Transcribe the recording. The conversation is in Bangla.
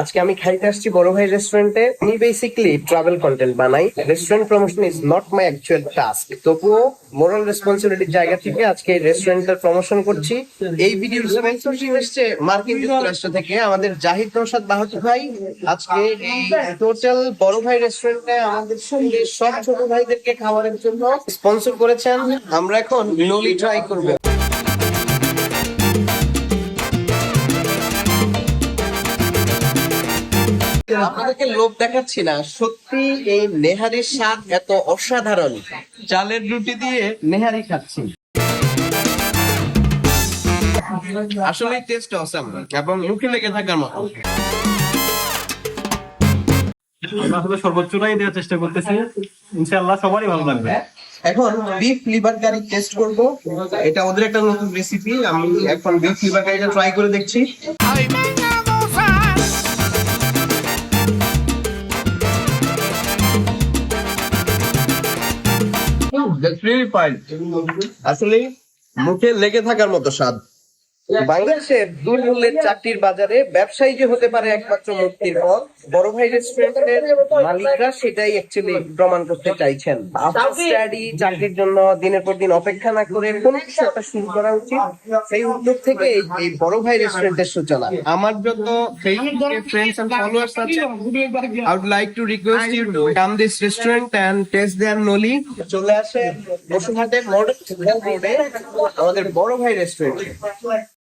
আজকে আমি খাইতে আসছি বড় ভাই রেস্টুরেন্টে আমি বেসিকলি ট্রাভেল কন্টেন্ট বানাই। Restaurant promotion is not my actual task তবুও মোরাল রেসপন্সিবিলিটির জায়গা থেকে আজকে রেস্টুরেন্টের প্রমোশন করছি। এই স্পন্সরশিপ এসছে মার্কিন যুক্তরাষ্ট্র থেকে। আমাদের জাহিদ নৌসাদ বাহাদুর ভাই, আজকে এই টোটাল বড় ভাই রেস্টুরেন্টে আমাদের সঙ্গে সব ছোট ভাইদেরকে খাবারের জন্য স্পন্সর করেছেন। আমরা এখন নলি ট্রাই করব। আপনাদেরকে লোভ দেখাচ্ছি না সত্যি এই নেহারির স্বাদ এত অসাধারণ। চালের রুটি দিয়ে নেহারি খাচ্ছি। আসলে টেস্ট অসাম এবং মুখে লেগে থাকার মতো। আমরা আসলে সর্বোচ্চটাই দেওয়ার চেষ্টা করতেছি। ইনশাআল্লাহ সবারই ভালো লাগবে। এখন বিফ লিভার কারি টেস্ট করব। এটা ওদের একটা নতুন রেসিপি আমি এখন বিফ লিভার কারিটা ট্রাই করে দেখছি। That's really fine. আসলে মুখে লেগে থাকার মতো স্বাদ বাংলাদেশের দুই মূল্যের চাকরির বাজারে ব্যবসায়ী যে হতে পারে একমাত্র মুক্তির পথ বড় ভাই রেস্টুরেন্টের মালিকরা সেটাই অ্যাকচুয়ালি প্রমাণ করতে চাইছেন। স্টাডি চাকরির জন্য দিনের পর দিন অপেক্ষা না করে কোনো কিছু একটা শুরু করা উচিত সেই উদ্যোগ থেকে এই- বড় ভাই রেস্টুরেন্টের সূচনা। আমার যত ফেসবুকে ফ্রেন্ডস এন্ড ফলোয়ার্স আছে I would like to request you to come this restaurant and taste their noli. চলে আসে বসুরহাটের মডেল রোডে আমাদের বড় ভাই রেস্টুরেন্ট